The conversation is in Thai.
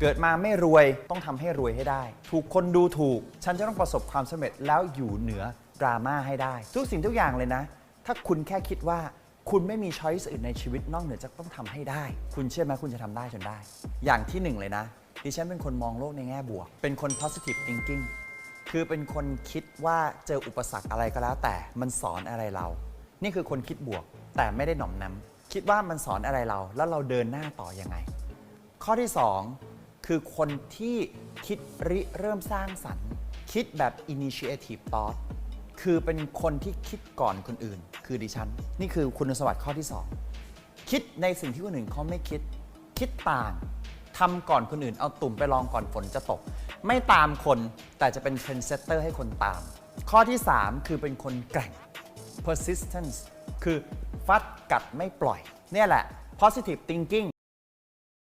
เกิดมาไม่รวยต้องทำให้รวยให้ได้ ถูกคนดูถูก ฉันจะต้องประสบความสำเร็จแล้วอยู่เหนือดราม่าให้ได้ ทุกสิ่งทุกอย่างเลยนะ ถ้าคุณแค่คิดว่าคุณไม่มีช้อยส์อื่นในชีวิตนอกเหนือจากต้องทำให้ได้ คุณเชื่อไหมคุณจะทำได้จนได้ อย่างที่หนึ่งเลยนะ ดิฉันเป็นคนมองโลกในแง่บวก เป็นคน positive thinking คือเป็นคนคิดว่าเจออุปสรรคอะไรก็แล้ว แต่มันสอนอะไรเรา นี่คือคนคิดบวกแต่ไม่ได้หน่อมน้ำคิดว่ามันสอนอะไรเราแล้วเราเดินหน้าต่อยังไง ข้อที่ 2 คือคนที่คิดริเริ่มสร้างสรรค์ คิดแบบ initiative thought คือเป็นคนที่คิดก่อนคนอื่น คือดิฉัน นี่คือคุณสมบัติข้อที่ 2 คิดในสิ่งที่คนอื่นเขาไม่คิด คิดต่างทำก่อนคนอื่น เอาตุ่มไปลองก่อนฝนจะตก ไม่ตามคนแต่จะเป็นเทรนเซตเตอร์ให้คนตาม ข้อที่ 3 คือเป็นคนแกร่ง persistence คือฟัดกัดไม่ปล่อย เนี่ยแหละ positive thinking